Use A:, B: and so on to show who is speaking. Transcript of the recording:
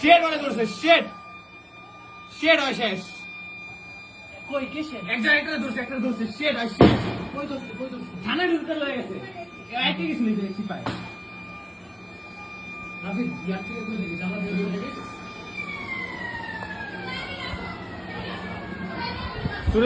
A: shade মনে করছে shade shade হয় শেষ
B: কই কিসে
A: একজন একটা ধরছে একটা ধরছে শেড হয় শেড
B: কই দোস্ত কই দোস্ত
A: থানায় ঢুকতে লয়ে গেছে একই কিছু নেই দেখছি পায়
B: আপনি ইয়ার থেকে কই দেখি জানা দিয়ে দেখি
C: কই